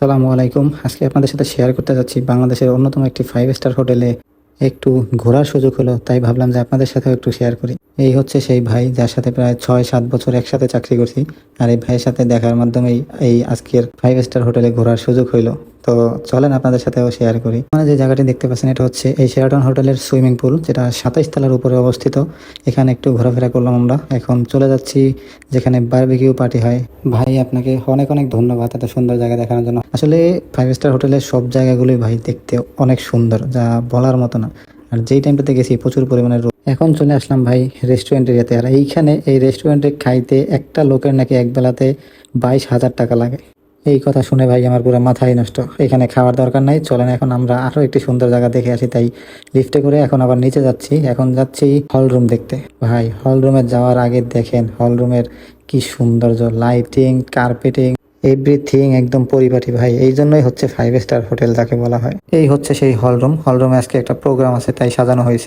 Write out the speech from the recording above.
সালামু আলাইকুম। আজকে আপনাদের সাথে শেয়ার করতে যাচ্ছি বাংলাদেশের অন্যতম একটি ফাইভ স্টার হোটেলে একটু ঘোরার সুযোগ হলো, তাই ভাবলাম যে আপনাদের সাথেও একটু শেয়ার করি। এই হচ্ছে সেই ভাই যার সাথে প্রায় ছয়, সাত বছর একসাথে চাকরি করছি। আর এই ভাইয়ের সাথে দেখার মাধ্যমেই এই আজকের ফাইভ স্টার হোটেলে ঘোরার সুযোগ হইল। তো চলেন আপনাদের সাথেও শেয়ার করি। মানে যে জায়গাটি দেখতে পাচ্ছেন, এটা হচ্ছে এই শেরাটন হোটেলের সুইমিং পুল যেটা সাতাইশ তলার উপরে অবস্থিত। এখানে একটু ঘোরাফেরা করলাম আমরা। এখন চলে যাচ্ছি যেখানে বারবিকিউ পার্টি হয়। ভাই, আপনাকে অনেক অনেক ধন্যবাদ এত সুন্দর জায়গা দেখানোর জন্য। আসলে ফাইভ স্টার হোটেলের সব জায়গাগুলোই ভাই দেখতে অনেক সুন্দর, যা বলার মতো না। আর যেই টাইমটাতে গেছি, প্রচুর পরিমাণে রোদ। এখন চলে আসলাম ভাই রেস্টুরেন্ট এরিয়াতে। আর এইখানে এই রেস্টুরেন্টে খাইতে একটা লোকের নাকি এক বেলাতে বাইশ হাজার টাকা লাগে। এই কথা শুনে ভাই আমার পুরো মাথায় নষ্ট। এখানে খাওয়ার দরকার নাই, চলেন এখন আমরা আরও একটি সুন্দর জায়গা দেখে আসি। তাই লিফটে করে এখন আবার নিচে যাচ্ছি। এখন যাচ্ছি হল রুম দেখতে। ভাই হল রুমে যাওয়ার আগে দেখেন হল রুমের কি সৌন্দর্য লাইটিং কার্পেটিং এভরিথিং একদম পরিপাটি ভাই। এই জন্যই হচ্ছে ফাইভ স্টার হোটেল যাকে বলা হয়। এই হচ্ছে সেই হলরুম হলরুমে আজকে একটা প্রোগ্রাম আছে, তাই সাজানো হয়েছে।